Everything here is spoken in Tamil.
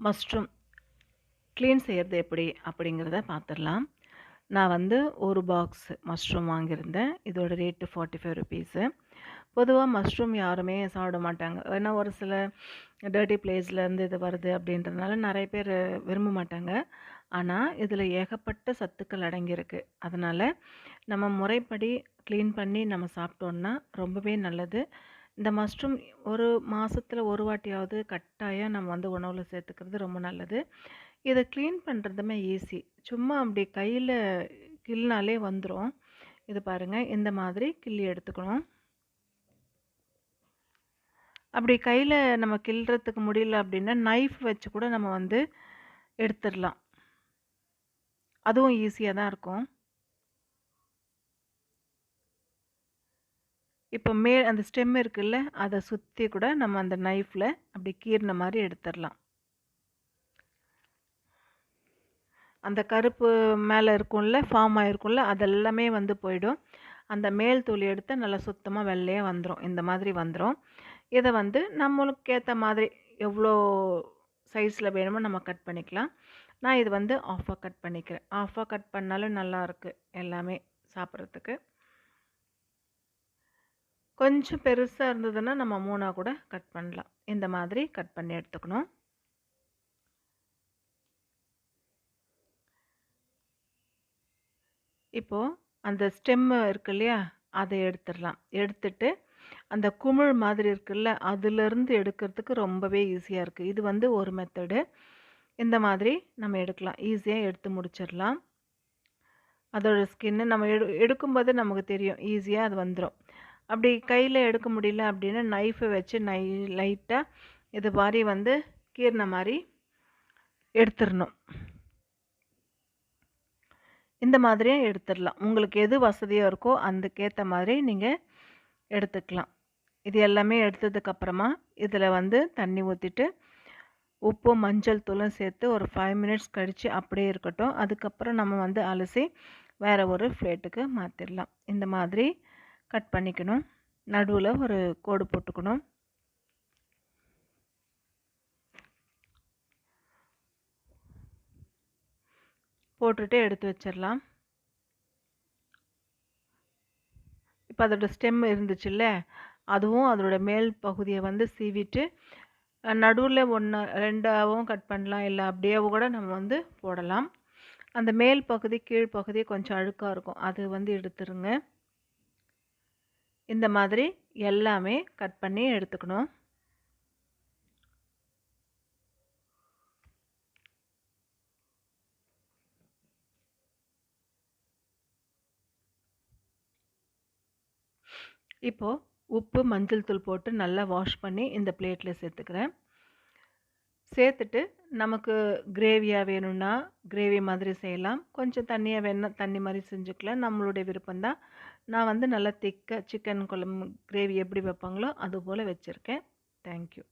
மஷ்ரூம். க்ளீன் செய்கிறது எப்படி அப்படிங்கிறத பார்த்துடலாம் நான் வந்து ஒரு பாக்ஸ் மஷ்ரூம் வாங்கியிருந்தேன். இதோட ரேட்டு ஃபார்ட்டி ஃபைவ் ருபீஸு பொதுவாக மஷ்ரூம் யாருமே சாப்பிட மாட்டாங்க. ஏன்னா ஒரு சில டர்ட்டி பிளேஸ்லேருந்து இது வருது அப்படின்றதுனால நிறைய பேர் விரும்ப மாட்டாங்க. ஆனால் இதில் ஏகப்பட்ட சத்துக்கள் அடங்கியிருக்கு. அதனால் நம்ம முறைப்படி க்ளீன் பண்ணி நம்ம சாப்பிட்டோன்னா ரொம்பவே நல்லது. இந்த மஷ்ரூம் ஒரு மாதத்தில் ஒரு வாட்டியாவது கட்டாயம் நம்ம வந்து உணவில் சேர்த்துக்கிறது ரொம்ப நல்லது. இதை க்ளீன் பண்ணுறதுமே ஈஸி சும்மா அப்படி கையில் கிள்னாலே வந்துடும் இது பாருங்கள் இந்த மாதிரி கிள்ளி எடுத்துக்கணும். அப்படி கையில் நம்ம கிள்றதுக்கு முடியல அப்படின்னா நைஃப் வச்சு கூட நம்ம வந்து எடுத்துடலாம். அதுவும் ஈஸியாக தான் இருக்கும். இப்போ மே அந்த ஸ்டெம் இருக்குல்ல அதை சுற்றி கூட நம்ம அந்த நைஃப்பில் அப்படி கீறின மாதிரி எடுத்துடலாம். அந்த கருப்பு மேலே இருக்கும்ல ஃபார்ம் ஆகிருக்கும்ல அதெல்லாமே வந்து போயிடும். அந்த மேல் தூள் எடுத்து நல்லா சுத்தமாக வெள்ளையாக வந்துடும் இந்த மாதிரி வந்துடும் இதை வந்து நம்மளுக்கு ஏற்ற மாதிரி எவ்வளோ சைஸில் வேணுமோ நம்ம கட் பண்ணிக்கலாம். நான் இது வந்து ஆஃபாக கட் பண்ணிக்கிறேன். ஆஃபாக கட் பண்ணாலும் நல்லாயிருக்கு எல்லாமே சாப்பிட்றதுக்கு. கொஞ்சம் பெருசாக இருந்ததுன்னா நம்ம மூணாக கூட கட் பண்ணலாம். இந்த மாதிரி கட் பண்ணி எடுத்துக்கணும். இப்போது அந்த ஸ்டெம்மு இருக்கு இல்லையா அதை எடுத்துடலாம். எடுத்துட்டு அந்த குமிழ் மாதிரி இருக்குல்ல அதுலேருந்து எடுக்கிறதுக்கு ரொம்பவே ஈஸியாக இருக்குது இது வந்து ஒரு மெத்தடு இந்த மாதிரி நம்ம எடுக்கலாம். ஈஸியாக எடுத்து முடிச்சிடலாம். அதோடய ஸ்கின்னு நம்ம எடு எடுக்கும்போது நமக்கு தெரியும். ஈஸியாக அது வந்துடும் அப்படி கையில் எடுக்க முடியல அப்படின்னா நைஃபை வச்சு நை லைட்டாக இது மாதிரி வந்து கீறின மாதிரி எடுத்துடணும். இந்த மாதிரியும் எடுத்துடலாம். உங்களுக்கு எது வசதியாக இருக்கோ அதுக்கேற்ற மாதிரி நீங்கள் எடுத்துக்கலாம். இது எல்லாமே எடுத்ததுக்கப்புறமா இதில் வந்து தண்ணி ஊற்றிட்டு உப்பும் மஞ்சள் தூளும் சேர்த்து ஒரு ஃபைவ் மினிட்ஸ் கழித்து அப்படியே இருக்கட்டும். அதுக்கப்புறம் நம்ம வந்து அலசி வேறு ஒரு ஃப்ளேட்டுக்கு மாற்றிடலாம் இந்த மாதிரி கட் பண்ணிக்கணும். நடுவில் ஒரு கோடு போட்டுக்கணும். போட்டுட்டு எடுத்து வச்சிடலாம். இப்போ அதோட ஸ்டெம் இருந்துச்சுல்ல அதுவும் அதோட மேல் பகுதியை வந்து சீவிட்டு நடுவில் ஒன்று ரெண்டாகவும் கட் பண்ணலாம். இல்லை அப்படியேவும் கூட நம்ம வந்து போடலாம். அந்த மேல் பகுதி கீழ் பகுதி கொஞ்சம் அழுக்காக இருக்கும். அது வந்து எடுத்துருங்க. இந்த மாதிரி எல்லாமே கட் பண்ணி எடுத்துக்கணும். இப்போது உப்பு மஞ்சள் தூள் போட்டு நல்லா வாஷ் பண்ணி இந்த பிளேட்டில் சேர்த்துக்கிறேன். சேர்த்துட்டு நமக்கு கிரேவியாக வேணும்னா கிரேவி மாதிரி செய்யலாம். கொஞ்சம் தண்ணியாக வேணும்னா தண்ணி மாதிரி செஞ்சுக்கலாம். நம்மளுடைய விருப்பம்தான். நான் வந்து நல்லா திக்காக சிக்கன் குழம்பு கிரேவி எப்படி வைப்பாங்களோ அது போல் வச்சுருக்கேன் தேங்க்யூ